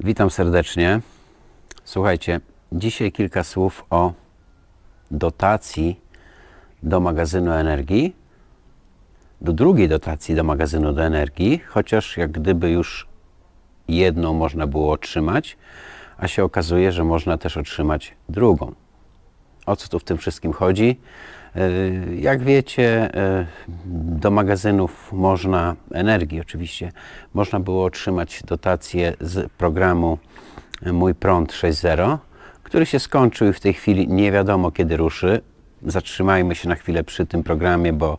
Witam serdecznie. Słuchajcie, dzisiaj kilka słów o dotacji do magazynu energii, do drugiej dotacji do magazynu do energii, chociaż jak gdyby już jedną można było otrzymać, a się okazuje, że można też otrzymać drugą. O co tu w tym wszystkim chodzi? Yy, Jak wiecie, yy, do magazynów można, energii oczywiście, można było otrzymać dotacje z programu Mój Prąd 6.0, który się skończył i w tej chwili nie wiadomo kiedy ruszy. Zatrzymajmy się na chwilę przy tym programie, bo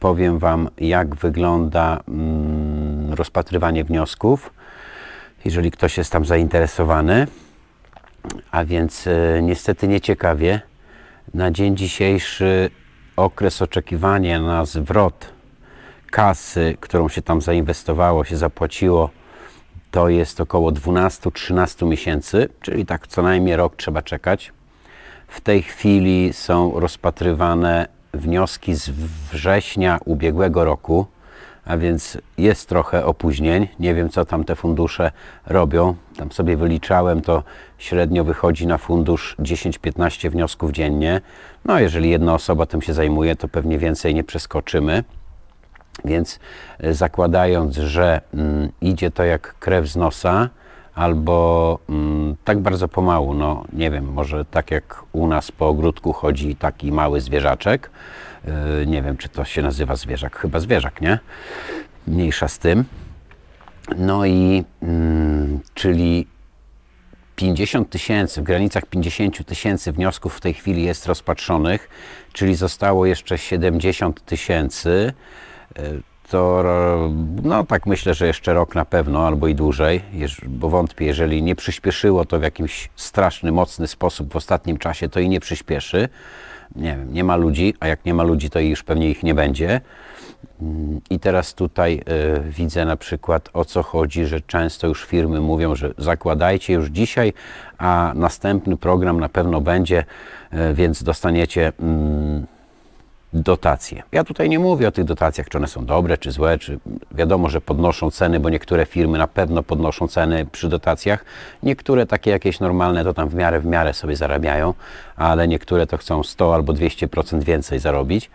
powiem Wam, jak wygląda mm, rozpatrywanie wniosków, jeżeli ktoś jest tam zainteresowany. A więc e, niestety nieciekawie. Na dzień dzisiejszy okres oczekiwania na zwrot kasy, którą się tam zainwestowało, się zapłaciło, to jest około 12-13 miesięcy, czyli tak co najmniej rok trzeba czekać. W tej chwili są rozpatrywane wnioski z września ubiegłego roku, a więc jest trochę opóźnień. Nie wiem, co tam te fundusze robią. Tam sobie wyliczałem, to średnio wychodzi na fundusz 10-15 wniosków dziennie. No, jeżeli jedna osoba tym się zajmuje, to pewnie więcej nie przeskoczymy. Więc e, zakładając, że mm, idzie to jak krew z nosa, albo mm, tak bardzo pomału, no nie wiem, może tak jak u nas po ogródku chodzi taki mały zwierzaczek. Yy, nie wiem, czy to się nazywa zwierzak, chyba zwierzak, nie? Mniejsza z tym. No i mm, czyli 50 tysięcy, w granicach 50 tysięcy wniosków w tej chwili jest rozpatrzonych, czyli zostało jeszcze 70 tysięcy. Y, To no tak myślę, że jeszcze rok na pewno, albo i dłużej, bo wątpię, jeżeli nie przyspieszyło to w jakiś straszny, mocny sposób w ostatnim czasie, to i nie przyspieszy. Nie wiem, nie ma ludzi, a jak nie ma ludzi, to już pewnie ich nie będzie. I teraz tutaj y, widzę na przykład o co chodzi, że często już firmy mówią, że zakładajcie już dzisiaj, a następny program na pewno będzie, y, więc dostaniecie mm, dotacje. Ja tutaj nie mówię o tych dotacjach, czy one są dobre, czy złe, czy wiadomo, że podnoszą ceny, bo niektóre firmy na pewno podnoszą ceny przy dotacjach. Niektóre takie jakieś normalne to tam w miarę w miarę sobie zarabiają, ale niektóre to chcą 100 albo 200% więcej zarobić.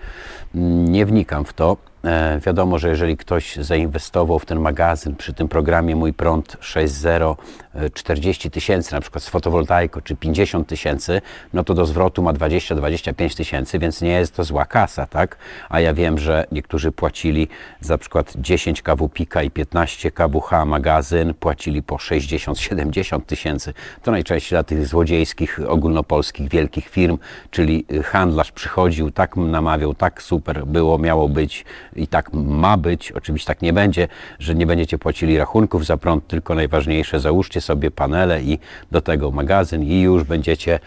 Mm, Nie wnikam w to. E, wiadomo, że jeżeli ktoś zainwestował w ten magazyn przy tym programie Mój Prąd 6.0 e, 40 tysięcy na przykład z fotowoltaiką czy 50 tysięcy, no to do zwrotu ma 20-25 tysięcy, więc nie jest to zła kasa, tak? A ja wiem, że niektórzy płacili za przykład 10 kW pika i 15 kWh magazyn, płacili po 60-70 tysięcy. To najczęściej dla tych złodziejskich, ogólnopolskich, wielkich firm, czyli y, handlarz przychodził, tak namawiał, tak super było, miało być i tak ma być. Oczywiście tak nie będzie, że nie będziecie płacili rachunków za prąd, tylko najważniejsze, załóżcie sobie panele i do tego magazyn i już będziecie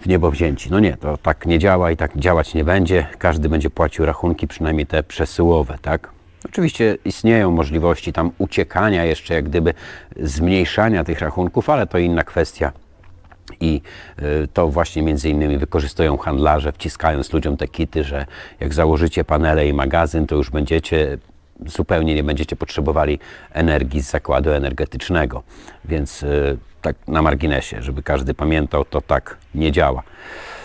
w niebo wzięci. No nie, to tak nie działa i tak działać nie będzie. Każdy będzie płacił rachunki, przynajmniej te przesyłowe, tak? Oczywiście istnieją możliwości tam uciekania jeszcze, jak gdyby zmniejszania tych rachunków, ale to inna kwestia. I y, to właśnie między innymi wykorzystują handlarze, wciskając ludziom te kity, że jak założycie panele i magazyn, to już będziecie zupełnie nie będziecie potrzebowali energii z zakładu energetycznego. Więc y, tak na marginesie, żeby każdy pamiętał, to tak nie działa.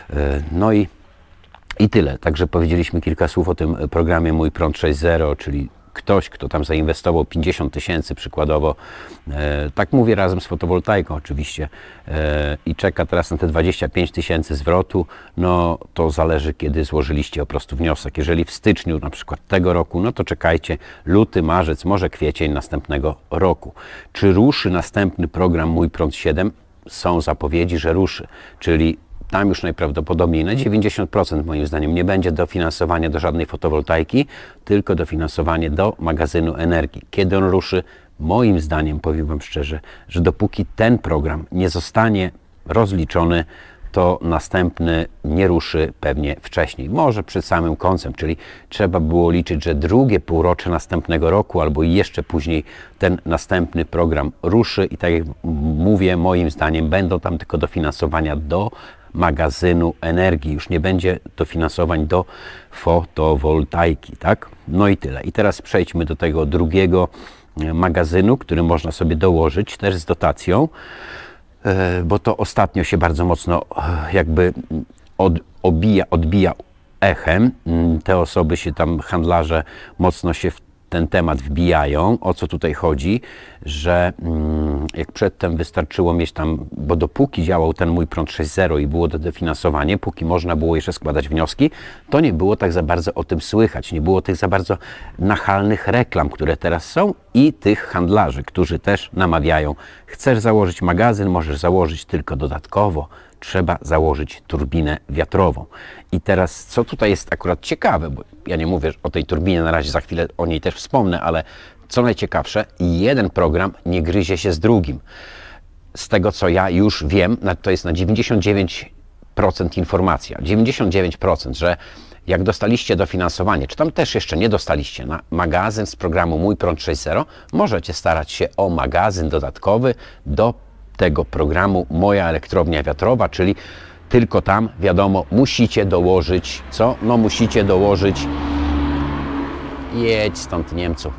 Y, No i i tyle. Także powiedzieliśmy kilka słów o tym programie Mój Prąd 6.0, czyli ktoś, kto tam zainwestował 50 tysięcy przykładowo, e, tak mówię razem z fotowoltaiką oczywiście, e, i czeka teraz na te 25 tysięcy zwrotu, no to zależy kiedy złożyliście po prostu wniosek. Jeżeli w styczniu na przykład tego roku, no to czekajcie luty, marzec, może kwiecień następnego roku. Czy ruszy następny program Mój Prąd 7? Są zapowiedzi, że ruszy, czyli tam już najprawdopodobniej na 90% moim zdaniem nie będzie dofinansowania do żadnej fotowoltaiki, tylko dofinansowanie do magazynu energii. Kiedy on ruszy? Moim zdaniem, powiem Wam szczerze, że dopóki ten program nie zostanie rozliczony, to następny nie ruszy pewnie wcześniej. Może przed samym końcem, czyli trzeba było liczyć, że drugie półrocze następnego roku albo jeszcze później ten następny program ruszy i tak jak mówię, moim zdaniem będą tam tylko dofinansowania do magazynu energii. Już nie będzie dofinansowań do fotowoltaiki, tak? No i tyle. I teraz przejdźmy do tego drugiego e, magazynu, który można sobie dołożyć też z dotacją, e, bo to ostatnio się bardzo mocno e, jakby od, obija, odbija echem. Mm, Te osoby się tam, handlarze, mocno się w ten temat wbijają. O co tutaj chodzi? Że mm, jak przedtem wystarczyło mieć tam, bo dopóki działał ten mój prąd 6.0 i było to dofinansowanie, póki można było jeszcze składać wnioski, to nie było tak za bardzo o tym słychać. Nie było tych za bardzo nachalnych reklam, które teraz są i tych handlarzy, którzy też namawiają. Chcesz założyć magazyn, możesz założyć tylko dodatkowo trzeba założyć turbinę wiatrową. I teraz, co tutaj jest akurat ciekawe, bo ja nie mówię o tej turbinie na razie, za chwilę o niej też wspomnę, ale co najciekawsze, jeden program nie gryzie się z drugim. Z tego, co ja już wiem, to jest na 99% informacja. 99%, że jak dostaliście dofinansowanie, czy tam też jeszcze nie dostaliście na magazyn z programu Mój Prąd 6.0, możecie starać się o magazyn dodatkowy do tego programu Moja Elektrownia Wiatrowa, czyli tylko tam, wiadomo, musicie dołożyć, co? No musicie dołożyć, jedź stąd Niemcu,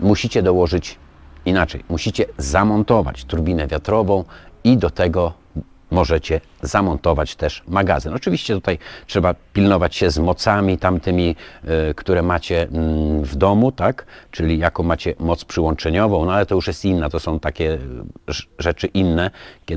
musicie dołożyć inaczej, musicie zamontować turbinę wiatrową i do tego możecie zamontować też magazyn. Oczywiście tutaj trzeba pilnować się z mocami tamtymi, y, które macie mm, w domu, tak? Czyli jaką macie moc przyłączeniową, no ale to już jest inna, to są takie rz- rzeczy inne,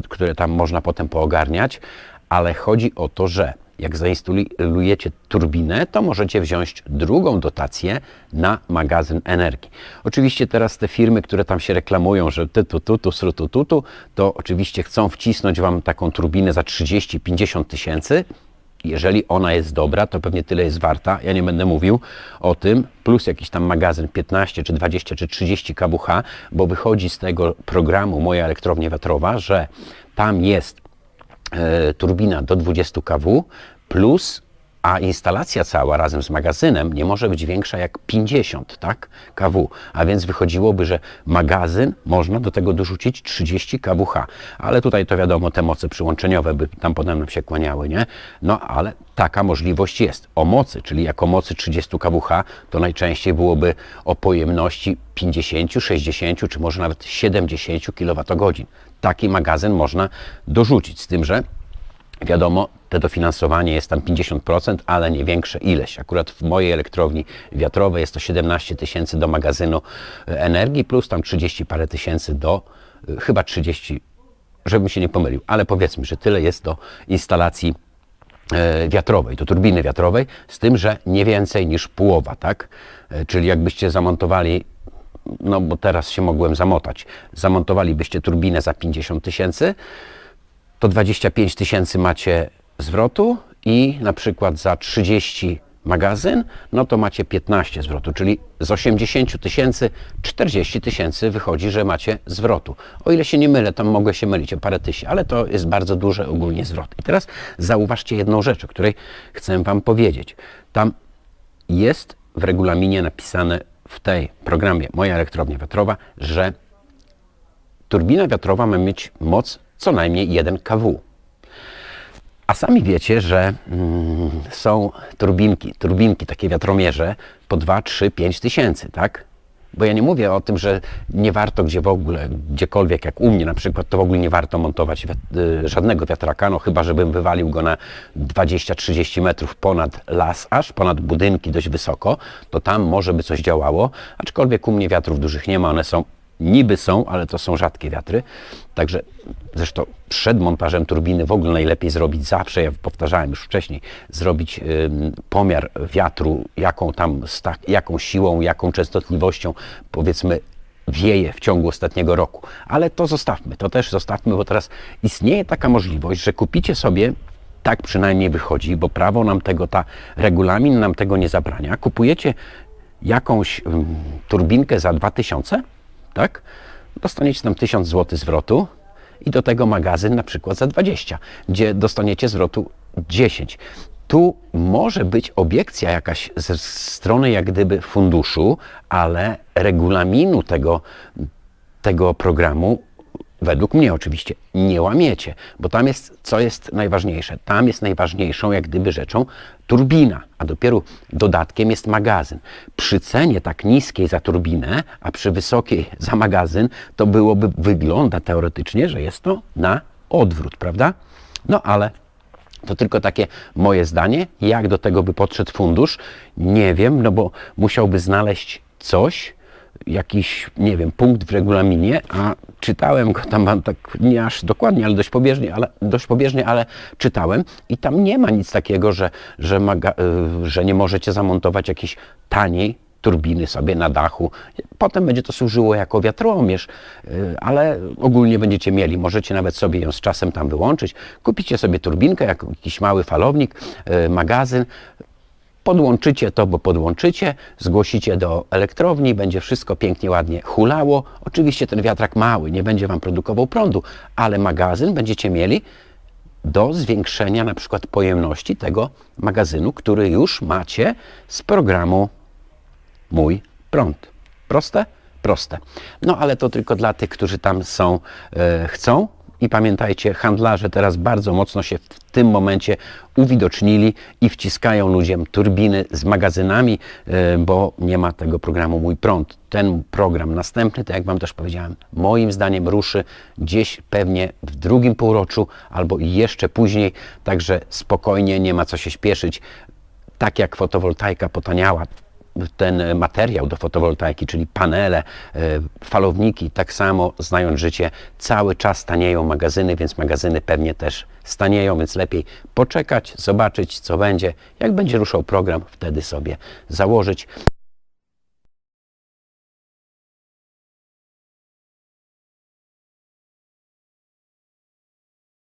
które tam można potem poogarniać, ale chodzi o to, że jak zainstalujecie turbinę, to możecie wziąć drugą dotację na magazyn energii. Oczywiście teraz te firmy, które tam się reklamują, że ty tu, tu, tu, sru, tu, tu, tu, to oczywiście chcą wcisnąć Wam taką turbinę za 30-50 tysięcy. Jeżeli ona jest dobra, to pewnie tyle jest warta. Ja nie będę mówił o tym, plus jakiś tam magazyn 15 czy 20 czy 30 kWh, bo wychodzi z tego programu Moja elektrownia wiatrowa, że tam jest turbina do 20 kW plus, a instalacja cała razem z magazynem nie może być większa jak 50 tak, kW. A więc wychodziłoby, że magazyn można do tego dorzucić 30 kWh. Ale tutaj to wiadomo, te moce przyłączeniowe by tam potem się kłaniały, nie? No ale taka możliwość jest. O mocy, czyli jako mocy 30 kWh, to najczęściej byłoby o pojemności 50, 60 czy może nawet 70 kWh. Taki magazyn można dorzucić, z tym, że Wiadomo, te dofinansowanie jest tam 50%, ale nie większe ileś. Akurat w mojej elektrowni wiatrowej jest to 17 tysięcy do magazynu e, energii, plus tam 30 parę tysięcy do, e, chyba 30, żebym się nie pomylił, ale powiedzmy, że tyle jest do instalacji e, wiatrowej, do turbiny wiatrowej, z tym, że nie więcej niż połowa, tak? Czyli jakbyście zamontowali, no bo teraz się mogłem zamotać, zamontowalibyście turbinę za 50 tysięcy, to 25 tysięcy macie zwrotu i na przykład za 30 magazyn, no to macie 15 zwrotu, czyli z 80 tysięcy 40 tysięcy wychodzi, że macie zwrotu. O ile się nie mylę, tam mogę się mylić o parę tysięcy, ale to jest bardzo duży ogólnie zwrot. I teraz zauważcie jedną rzecz, o której chcę Wam powiedzieć. Tam jest w regulaminie napisane w tej programie Moja elektrownia wiatrowa, że turbina wiatrowa ma mieć moc co najmniej 1 kW. A sami wiecie, że mm, są turbinki, turbinki, takie wiatromierze po 2, 3, 5 tysięcy, tak? Bo ja nie mówię o tym, że nie warto gdzie w ogóle, gdziekolwiek, jak u mnie na przykład, to w ogóle nie warto montować y, żadnego wiatraka, no chyba, żebym wywalił go na 20-30 metrów ponad las, aż ponad budynki dość wysoko, to tam może by coś działało, aczkolwiek u mnie wiatrów dużych nie ma, one są Niby są, ale to są rzadkie wiatry. Także zresztą przed montażem turbiny w ogóle najlepiej zrobić zawsze, ja powtarzałem już wcześniej, zrobić ym, pomiar wiatru, jaką tam, jaką siłą, jaką częstotliwością powiedzmy wieje w ciągu ostatniego roku. Ale to zostawmy, to też zostawmy, bo teraz istnieje taka możliwość, że kupicie sobie tak przynajmniej wychodzi, bo prawo nam tego, ta regulamin nam tego nie zabrania. Kupujecie jakąś turbinkę za 2000, tak? Dostaniecie tam 1000 zł zwrotu i do tego magazyn na przykład za 20, gdzie dostaniecie zwrotu 10. Tu może być obiekcja jakaś ze strony jak gdyby funduszu, ale regulaminu tego, tego programu według mnie oczywiście, nie łamiecie, bo tam jest, co jest najważniejsze, tam jest najważniejszą jak gdyby rzeczą turbina, a dopiero dodatkiem jest magazyn. Przy cenie tak niskiej za turbinę, a przy wysokiej za magazyn, to byłoby, wygląda teoretycznie, że jest to na odwrót, prawda? No ale to tylko takie moje zdanie. Jak do tego by podszedł fundusz? Nie wiem, no bo musiałby znaleźć coś, jakiś, nie wiem, punkt w regulaminie, a czytałem go tam tak nie aż dokładnie, ale dość pobieżnie, ale, dość pobieżnie, ale czytałem i tam nie ma nic takiego, że, że, maga, y, że nie możecie zamontować jakiejś taniej turbiny sobie na dachu. Potem będzie to służyło jako wiatromierz, y, ale ogólnie będziecie mieli. Możecie nawet sobie ją z czasem tam wyłączyć. Kupicie sobie turbinkę, jak jakiś mały falownik, y, magazyn, podłączycie to, bo podłączycie, zgłosicie do elektrowni, będzie wszystko pięknie, ładnie hulało. Oczywiście ten wiatrak mały, nie będzie Wam produkował prądu, ale magazyn będziecie mieli do zwiększenia na przykład pojemności tego magazynu, który już macie z programu Mój Prąd. Proste? Proste. No ale to tylko dla tych, którzy tam są, e, chcą. I pamiętajcie, handlarze teraz bardzo mocno się w tym momencie uwidocznili i wciskają ludziom turbiny z magazynami, e, bo nie ma tego programu Mój Prąd. Ten program następny, tak jak Wam też powiedziałem, moim zdaniem ruszy gdzieś pewnie w drugim półroczu albo jeszcze później, także spokojnie, nie ma co się śpieszyć. Tak jak fotowoltaika potaniała, ten materiał do fotowoltaiki, czyli panele, e, falowniki, tak samo znając życie, cały czas tanieją magazyny, więc magazyny pewnie też stanieją, więc lepiej poczekać, zobaczyć co będzie. Jak będzie ruszał program, wtedy sobie założyć.